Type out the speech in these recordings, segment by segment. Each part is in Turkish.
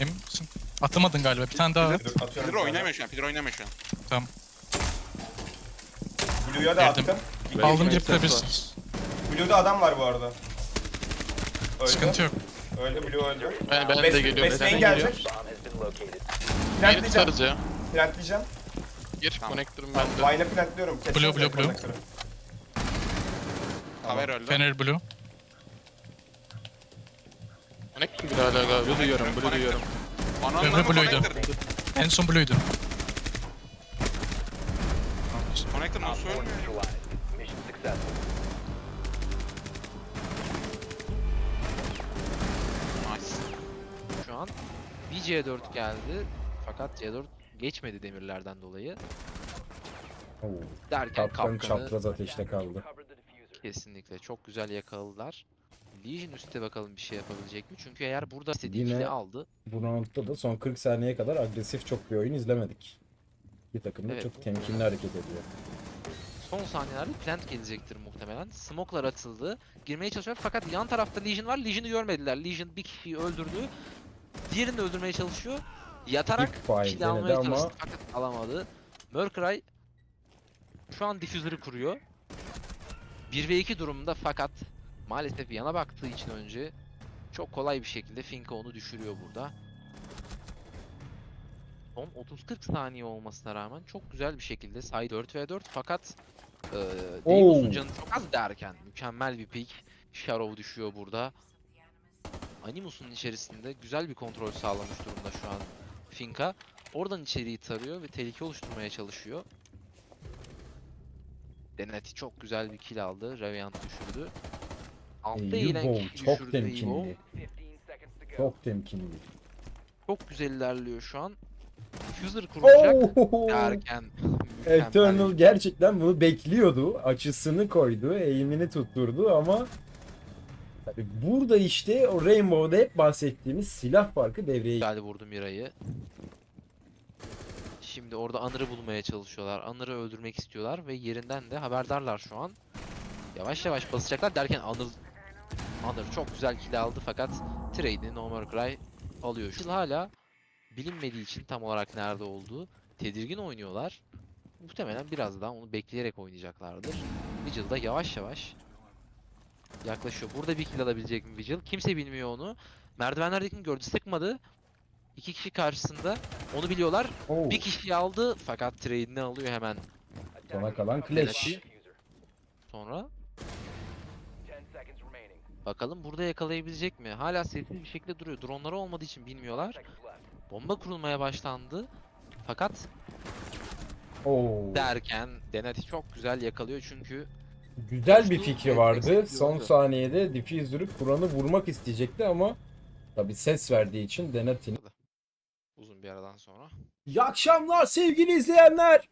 Emin misin? Atamadın galiba. Bir tane daha at. Dur, atıyorum. Pidro bir tane. oynamıyor şu an. Pidro oynamıyor şu an. Blue'ya da Girdim. attım. Aldım var. kırabilirsiniz. Blue'da adam var bu arada. Öldü. Sıkıntı yok. Öldü Blue öldü. Ben, ben de geliyorum. Besleyin Ben gelecek. geliyorum. Geri Plantleyeceğim. tutarız ya. Plantleyeceğim. Gir Tamam. connector'ım bende. Vine'ı plantlıyorum. Blue, blue, blue. Haber öldü. Fener Blue. Connector bir hala galiba. Blue duyuyorum, blue duyuyorum. Namı Blue'ydu. connector. En son Blue'ydu. Connector nasıl ölmüyor? Nice. Şu an bir C4 geldi fakat C4 geçmedi demirlerden dolayı. Oo, Derken Kaptan kapkanı çapraz ateşte kaldı. kesinlikle çok güzel yakaladılar. Legion üstte bakalım bir şey yapabilecek mi? Çünkü eğer burada istediği Yine- aldı. Bu roundda da son 40 saniyeye kadar agresif çok bir oyun izlemedik. İki takım da Evet. çok temkinli hareket ediyor. Son saniyelerde plant gelecektir muhtemelen. Smoke'lar atıldı. Girmeye çalışıyor fakat yan tarafta Legion var. Legion'ı görmediler. Legion bir kişiyi öldürdü. Diğerini öldürmeye çalışıyor. Yatarak kill almaya denedi ama çalıştı fakat alamadı. Murkray şu an diffuser'ı kuruyor. 1 ve 2 durumda fakat maalesef yana baktığı için önce çok kolay bir şekilde Finka onu düşürüyor burada. Son 30-40 saniye olmasına rağmen çok güzel bir şekilde say 4 ve 4 fakat e, Deimos'un canı çok az derken mükemmel bir pick. Sharrow düşüyor burada. Animus'un içerisinde güzel bir kontrol sağlamış durumda şu an Finka. Oradan içeriği tarıyor ve tehlike oluşturmaya çalışıyor. Deneti çok güzel bir kill aldı. Radiant düşürdü. Altta eğilen Eugol kişi çok düşürdü Evo. temkinli. Çok temkinli. Çok güzel ilerliyor şu an. Diffuser kurulacak Oo! derken Eternal gerçekten bunu bekliyordu. Açısını koydu, eğimini tutturdu ama tabii burada işte o Rainbow'da hep bahsettiğimiz silah farkı devreye geldi vurdu Mira'yı. Şimdi orada Anır'ı bulmaya çalışıyorlar. Anır'ı öldürmek istiyorlar ve yerinden de haberdarlar şu an. Yavaş yavaş basacaklar derken Anır Anır çok güzel kill aldı fakat trade'i No More Cry alıyor. Şu hala bilinmediği için tam olarak nerede olduğu tedirgin oynuyorlar. Muhtemelen biraz daha onu bekleyerek oynayacaklardır. Vigil da yavaş yavaş yaklaşıyor. Burada bir kill alabilecek mi Vigil? Kimse bilmiyor onu. Merdivenlerdekini gördü sıkmadı. İki kişi karşısında. Onu biliyorlar. Oo, Bir kişiyi aldı fakat trade'ini alıyor hemen sona kalan Clash. Sonra. Bakalım burada yakalayabilecek mi? Hala sessiz bir şekilde duruyor. Dronları olmadığı için bilmiyorlar. Bomba kurulmaya başlandı. Fakat Oo. derken Deneti çok güzel yakalıyor çünkü Güzel bir fikri vardı. Son saniyede Diffuser'ı Kur'an'ı vurmak isteyecekti ama tabi ses verdiği için Denet'in. uzun bir aradan sonra. İyi akşamlar sevgili izleyenler.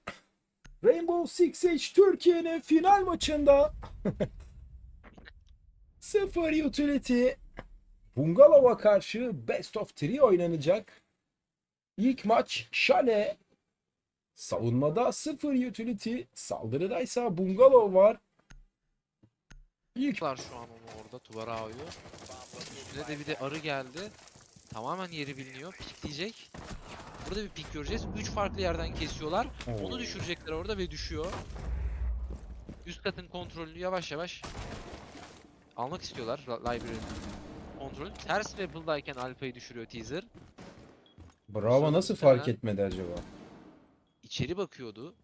Rainbow Six Siege Türkiye'nin final maçında sıfır utility Bungalov'a karşı Best of 3 oynanacak. İlk maç Şale. Savunmada sıfır utility, saldırıdaysa Bungalov var. İlk Var şu an onu orada Tuvara ağıyor. Üstüne de bir de arı geldi. Tamamen yeri biliniyor. Pikleyecek. Burada bir pik göreceğiz. 3 farklı yerden kesiyorlar. Onu Oo. düşürecekler orada ve düşüyor. Üst katın kontrolünü yavaş yavaş almak istiyorlar. Ra- Library'nin kontrolü. Ters Rebel'dayken Alpha'yı düşürüyor teaser. Bravo nasıl fark etmedi acaba? İçeri bakıyordu.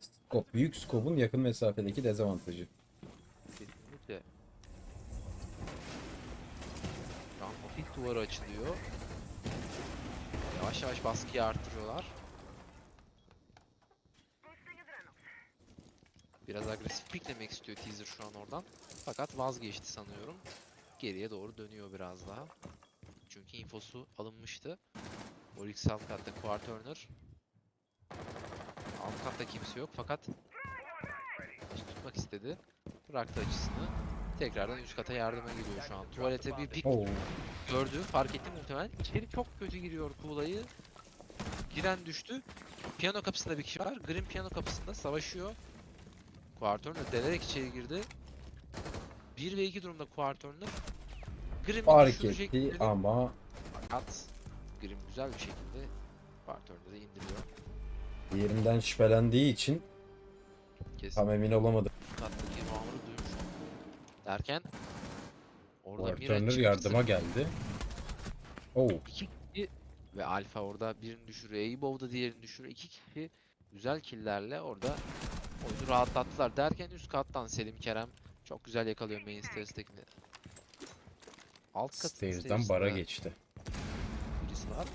Skop, büyük skopun yakın mesafedeki dezavantajı. Kesinlikle. Şu an hafif duvarı açılıyor. Yavaş yavaş baskıyı arttırıyorlar. Biraz agresif piklemek istiyor teaser şu an oradan. Fakat vazgeçti sanıyorum. Geriye doğru dönüyor biraz daha. Çünkü infosu alınmıştı. Oryx alt katta Quarturner. Alt katta kimse yok fakat tutmak istedi. Bıraktı açısını. Tekrardan üst kata yardıma geliyor şu an. Tuvalete bir pik Oo. gördü. Fark etti muhtemelen. İçeri çok kötü giriyor Kuğulay'ı. Giren düştü. Piyano kapısında bir kişi var. Grim piyano kapısında savaşıyor. Quarturner delerek içeri girdi. 1 ve 2 durumda Quarturner. Grim'i Fark etti ama At. Grim güzel bir şekilde Bartörn'ü de indiriyor. Diğerinden şüphelendiği için Kesin tam emin olamadım. kattaki Muammer'ı duymuş. Derken orada çıktı. yardıma geldi. Oh. İki kişi ve Alfa orada birini düşürüyor. Eibov da diğerini düşürüyor. İki kişi güzel killlerle orada oyunu rahatlattılar. Derken üst kattan Selim Kerem çok güzel yakalıyor main stairs'tekini. Alt katın Stairs'dan bara geçti. birisi var.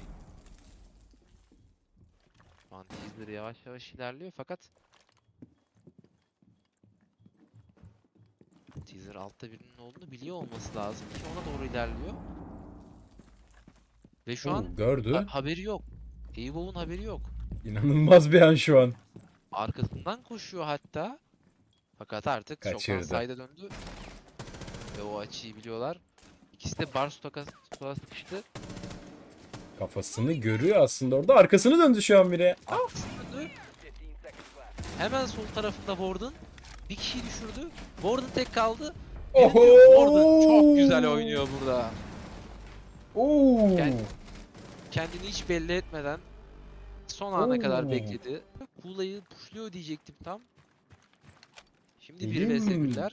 Şu an teaser yavaş yavaş ilerliyor fakat teaser altta birinin olduğunu biliyor olması lazım ki ona doğru ilerliyor. Ve şu an Oh, gördü. Ha- haberi yok. Eivov'un haberi yok. İnanılmaz bir an şu an. Arkasından koşuyor hatta. Fakat artık çoktan Kaçırdı. sayda döndü. Ve o açıyı biliyorlar. İkisi de bar stoğa sıkıştı. Kafasını görüyor aslında orada. Arkasını döndü şu an bire. Arkasını döndü. Hemen sol tarafında Warden. Bir kişiyi düşürdü. Warden tek kaldı. Oho! Warden çok güzel oynuyor burada. Oo. Kendini hiç belli etmeden son ana kadar Oo. bekledi. Kula'yı pushluyor diyecektim tam. Şimdi 1 vs mi? 1'ler.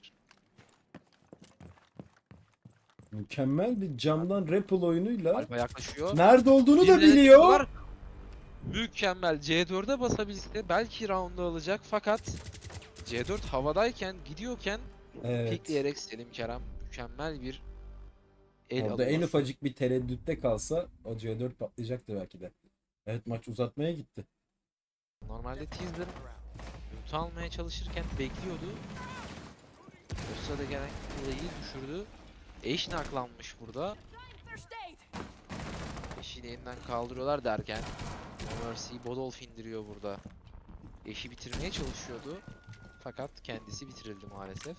Mükemmel bir camdan Rappel oyunuyla Alfa yaklaşıyor. nerede olduğunu da biliyor. tıklıyorlar. Mükemmel. C4'e basabilse belki round'u alacak fakat C4 havadayken gidiyorken Evet. pikleyerek Selim Kerem mükemmel bir el Orada alıyor. en ufacık bir tereddütte kalsa o C4 patlayacaktı belki de. Evet maç uzatmaya gitti. Normalde teaser loot almaya çalışırken bekliyordu. O sırada gelen kuleyi düşürdü. Eş naklanmış burada. Eşi yeniden kaldırıyorlar derken No Mercy Bodolf indiriyor burada. Eşi bitirmeye çalışıyordu. Fakat kendisi bitirildi maalesef.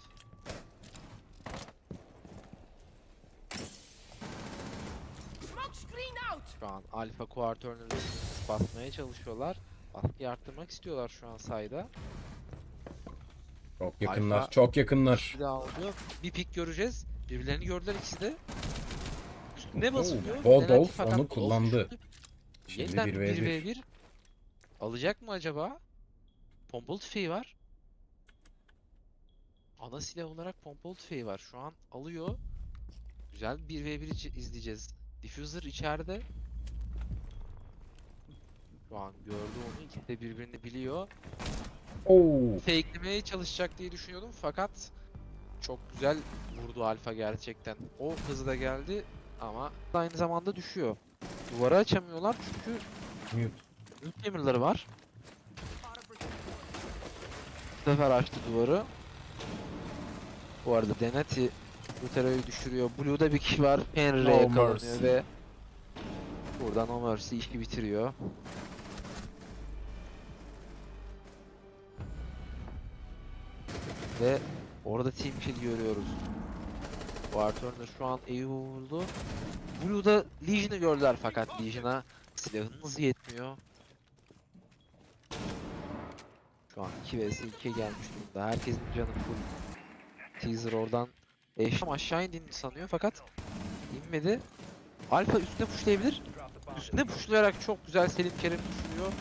Şu an Alpha Quarterner'ı basmaya çalışıyorlar. Baskıyı arttırmak istiyorlar şu an sayda. Çok yakınlar. Alfa- Çok yakınlar. Bir daha alıyor. Bir pik göreceğiz. Birbirlerini gördüler ikisi de. Üstüne basılıyor. Bodolf Penaltı fakat onu kullandı. Şimdi Yeniden 1v1. 1v1. Alacak mı acaba? Pompalı tüfeği var. Ana silah olarak pompalı tüfeği var. Şu an alıyor. Güzel bir 1v1 iç- izleyeceğiz. Diffuser içeride. Şu an gördü onu. İkisi de birbirini biliyor. Oo. Fake'lemeye çalışacak diye düşünüyordum fakat çok güzel vurdu Alfa gerçekten. O hızı da geldi ama aynı zamanda düşüyor. Duvarı açamıyorlar çünkü Mute. Mute var. Bu sefer açtı duvarı. Bu arada Denati Lutero'yu düşürüyor. Blue'da bir kişi var. Henry No yakalanıyor mercy. ve buradan No Mercy işi bitiriyor. Ve orada team kill görüyoruz. War Turner şu an E'yi vurdu. Blue'da Legion'ı gördüler fakat Legion'a silahınız yetmiyor. Şu an 2 vs 2 gelmiş durumda. Herkesin canı full. Teaser oradan Eşam aşağı indiğini sanıyor fakat inmedi. Alpha üstüne pushlayabilir. Üstüne pushlayarak çok güzel Selim Kerim düşürüyor.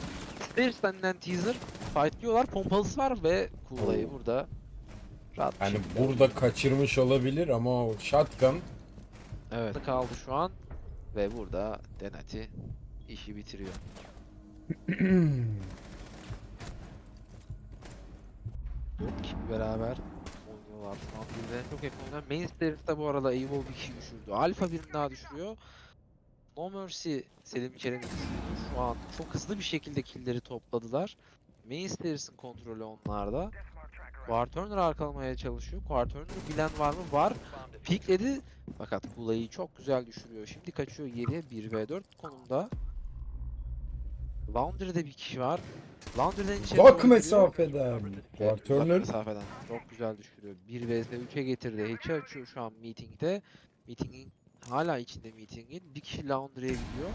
Stairs'ten teaser fightlıyorlar. Pompalısı var ve Kula'yı Oo. burada rahat bir Yani şekilde burada kaçırmış olabilir ama o shotgun Evet. Kaldı şu an ve burada Denati işi bitiriyor. Kişi beraber oynuyorlar şu an birbirlerine çok yakın oynuyorlar. Main Stairs'te bu arada Evil bir kişi düşürdü. Alpha birini daha düşürüyor. No Mercy Selim Kerem'i düşürdü. Şu an çok hızlı bir şekilde killleri topladılar. Main kontrolü onlarda. Quarturner arkalamaya çalışıyor. Quarturner'ı bilen var mı? Var. Pikledi. Fakat Kula'yı çok güzel düşürüyor. Şimdi kaçıyor geriye 1v4 konumda. Laundry'de bir kişi var. Laundry'den içeri giriyor. mesafeden. Evet, War uzak Turner mesafeden çok güzel düşürüyor. 1 vs 3'e getirdi. Hatch'i açıyor şu an meetingde. Meetingin hala içinde meetingin. Bir kişi Laundry'e gidiyor.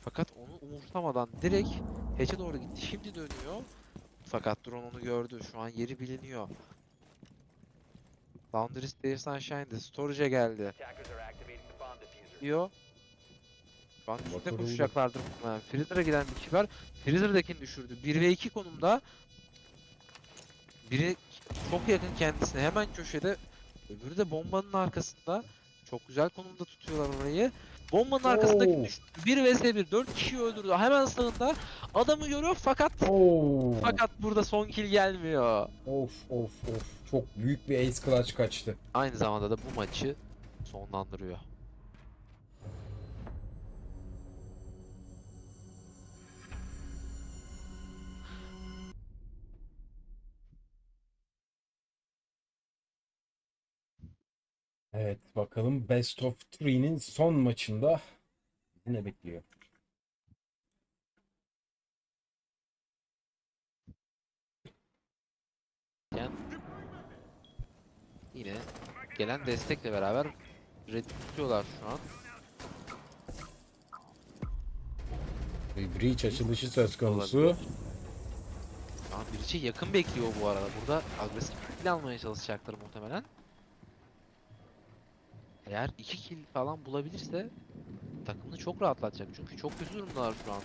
Fakat onu umursamadan direkt Hatch'e doğru gitti. Şimdi dönüyor. Fakat drone onu gördü. Şu an yeri biliniyor. Laundry Stairs'tan aşağı indi. Storage'e geldi. bekliyor. Şu an üstüne Motoruldu. koşacaklardır muhtemelen. Freezer'a giden bir kişi var. Freezer'dakini düşürdü. 1 ve 2 konumda. Biri çok yakın kendisine hemen köşede. Öbürü de bombanın arkasında. Çok güzel konumda tutuyorlar orayı. Bombanın arkasındaki Oo. düştü. 1 vs 1 4 kişiyi öldürdü. Hemen sağında adamı görüyor fakat Oo. fakat burada son kill gelmiyor. Of of of. Çok büyük bir ace clutch kaçtı. Aynı zamanda da bu maçı sonlandırıyor. Evet bakalım Best of 3'nin son maçında ne bekliyor? Yani yine gelen destekle beraber red tutuyorlar şu an. Bir breach açılışı söz konusu. Şu an Breach'e yakın bekliyor bu arada. Burada agresif bir almaya çalışacaklar muhtemelen. Eğer 2 kill falan bulabilirse takımını çok rahatlatacak. Çünkü çok kötü durumdalar şu an.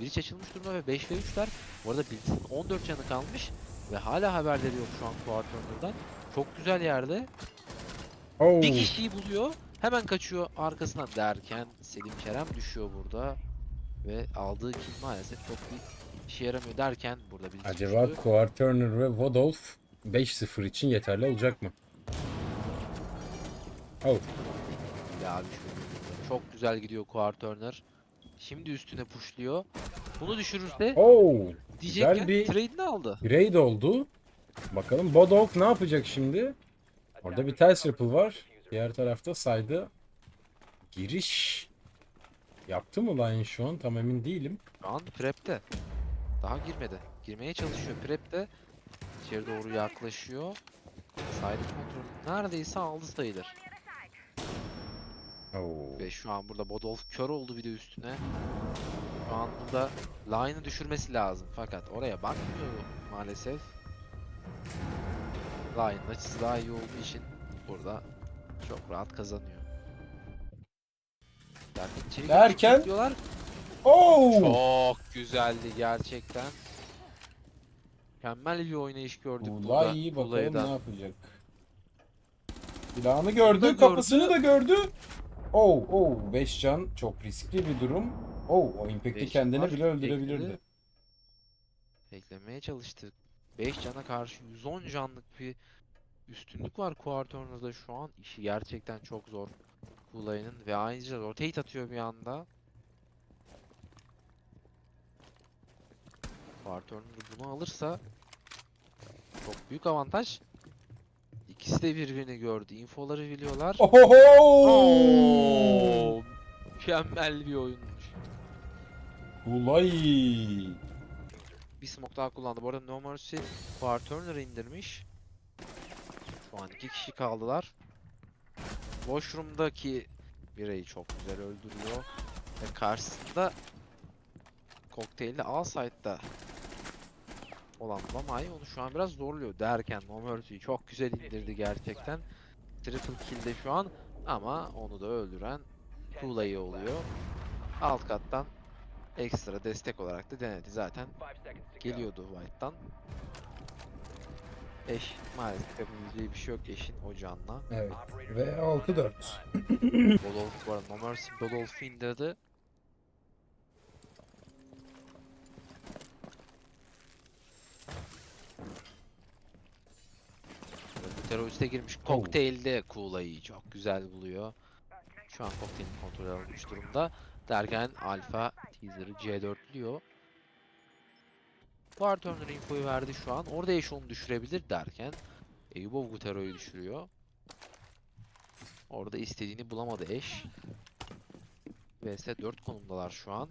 Breach açılmış durumda ve 5 ve 3'ler. Bu arada Blitz'in 14 canı kalmış ve hala haberleri yok şu an Quarter'dan. Çok güzel yerde. Oo. Bir kişiyi buluyor. Hemen kaçıyor arkasından derken Selim Kerem düşüyor burada. Ve aldığı kill maalesef çok bir işe yaramıyor derken burada bir Acaba Turner ve Vodolf 5-0 için yeterli olacak mı? Oh. Ya abi şu- Çok güzel gidiyor Turner. Şimdi üstüne pushluyor. Bunu düşürürse Oh. diyecekken bir- trade'ini aldı. Raid oldu. Bakalım Bodolf ne yapacak şimdi? Orada bir ters ripple var. Diğer tarafta saydı. Giriş yaptı mı Lion şu an? Tam emin değilim. Şu an prep'te. Daha girmedi. Girmeye çalışıyor prep'te. İçeri doğru yaklaşıyor. Side kontrolü neredeyse aldı sayılır. Oo. Ve şu an burada Bodolf kör oldu bir de üstüne. Şu an burada line'ı düşürmesi lazım fakat oraya bakmıyor maalesef. Line'ın açısı daha iyi olduğu için burada çok rahat kazanıyor. Girmek Derken- bekliyorlar. Oo. Çok güzeldi gerçekten. Mükemmel bir oynayış gördük burada. Ulay bakalım Ulay'dan. ne yapacak. Silahını gördü, gördü. da gördü. Oh, oh, 5 can çok riskli bir durum. Oh, o impact'i Beş var, bile öldürebilirdi. Beklemeye çalıştık. 5 cana karşı 110 canlık bir üstünlük var Quarternor'da şu an. İşi gerçekten çok zor. Kulay'ın ve ayrıca rotate atıyor bir anda. Quarternor bunu alırsa çok büyük avantaj. İkisi de birbirini gördü. Infoları biliyorlar. Ohoho! Oo, Mükemmel bir oyunmuş. Ulay. Bir smoke daha kullandı. Bu arada No Mercy Far Turner'ı indirmiş. Şu an iki kişi kaldılar. Washroom'daki bireyi çok güzel öldürüyor. Ve karşısında kokteylde A site'da olan Lamai onu şu an biraz zorluyor derken No Mercy'yi çok güzel indirdi gerçekten. Triple kill'de şu an ama onu da öldüren Kula'yı oluyor. Alt kattan ekstra destek olarak da denedi zaten geliyordu White'tan. Eş maalesef yapabileceği bir şey yok eşin o canla. Evet. Ve 6-4. Bodolf bu arada No Mercy Bodolf'u indirdi. Bu teröriste girmiş. Kokteylde Kula'yı çok güzel buluyor. Şu an kokteylin kontrolü alınmış durumda. Derken Alpha teaser'ı C4'lüyor. Var Turner infoyu verdi şu an. Orada Eş onu düşürebilir derken Eyübov Gutero'yu düşürüyor. Orada istediğini bulamadı Eş. VS 4 konumdalar şu an.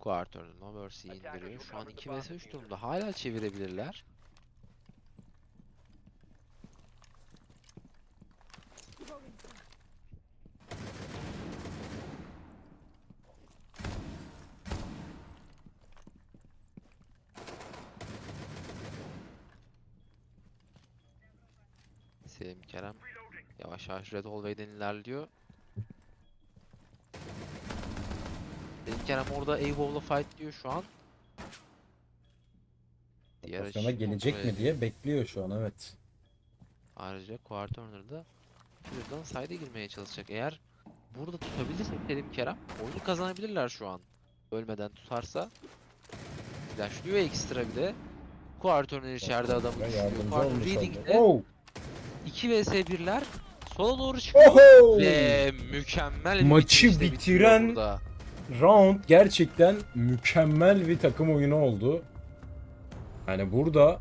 Quarter'ın no Mercy indiriyor. Şu an 2 vs 3 durumda. Hala çevirebilirler. Selim Kerem yavaş yavaş Red Hallway'den ilerliyor. Kerem orada Eivov'la fight diyor şu an. Diğer açıyı gelecek mi diye bekliyor şu an evet. Ayrıca Quarterner'da şuradan side'e girmeye çalışacak. Eğer burada tutabilirse Selim Kerem oyunu kazanabilirler şu an. Ölmeden tutarsa. Flashlıyor ekstra bir de. Quarterner içeride adamı düşürüyor. Yardımcı Quarterner olmuş Reading'de. Oh! 2 vs 1'ler sola doğru çıkıyor. Oho! Ve mükemmel bir Maçı bitiren- burada. Round gerçekten mükemmel bir takım oyunu oldu. Yani burada